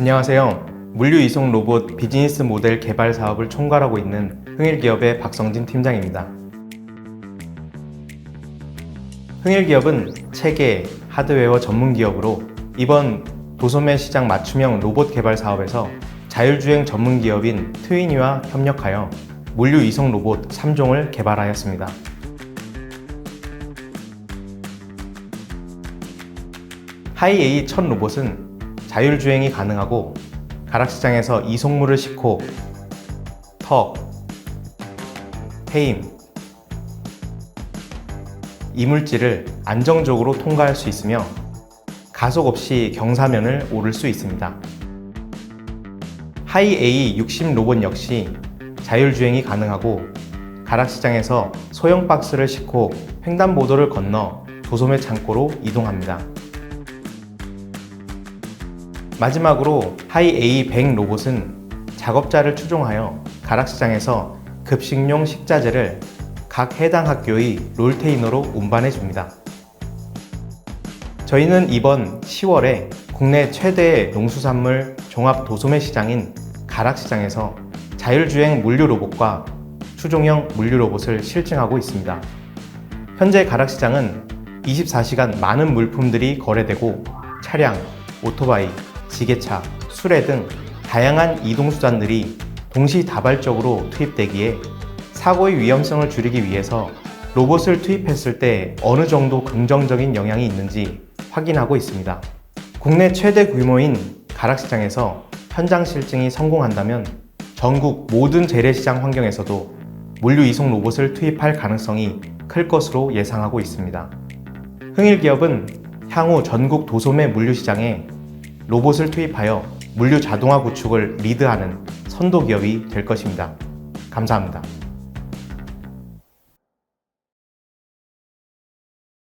안녕하세요. 물류 이송 로봇 비즈니스 모델 개발 사업을 총괄하고 있는 흥일기업의 박성진 팀장입니다. 흥일기업은 체계, 하드웨어 전문 기업으로 이번 도소매 시장 맞춤형 로봇 개발 사업에서 자율주행 전문 기업인 트위니와 협력하여 물류 이송 로봇 3종을 개발하였습니다. 하이에이 1000 로봇은 자율주행이 가능하고 가락시장에서 이송물을 싣고 턱, 페임, 이물질을 안정적으로 통과할 수 있으며 가속 없이 경사면을 오를 수 있습니다. 하이에이 60 로봇 역시 자율주행이 가능하고 가락시장에서 소형 박스를 싣고 횡단보도를 건너 도소매 창고로 이동합니다. 마지막으로 하이에이 100 로봇은 작업자를 추종하여 가락시장에서 급식용 식자재를 각 해당 학교의 롤테이너로 운반해 줍니다. 저희는 이번 10월에 국내 최대의 농수산물 종합 도소매 시장인 가락시장에서 자율주행 물류 로봇과 추종형 물류 로봇을 실증하고 있습니다. 현재 가락시장은 24시간 많은 물품들이 거래되고 차량, 오토바이, 지게차, 수레 등 다양한 이동수단들이 동시다발적으로 투입되기에 사고의 위험성을 줄이기 위해서 로봇을 투입했을 때 어느 정도 긍정적인 영향이 있는지 확인하고 있습니다. 국내 최대 규모인 가락시장에서 현장 실증이 성공한다면 전국 모든 재래시장 환경에서도 물류 이송 로봇을 투입할 가능성이 클 것으로 예상하고 있습니다. 흥일기업은 향후 전국 도소매 물류 시장에 로봇을 투입하여 물류 자동화 구축을 리드하는 선도 기업이 될 것입니다. 감사합니다.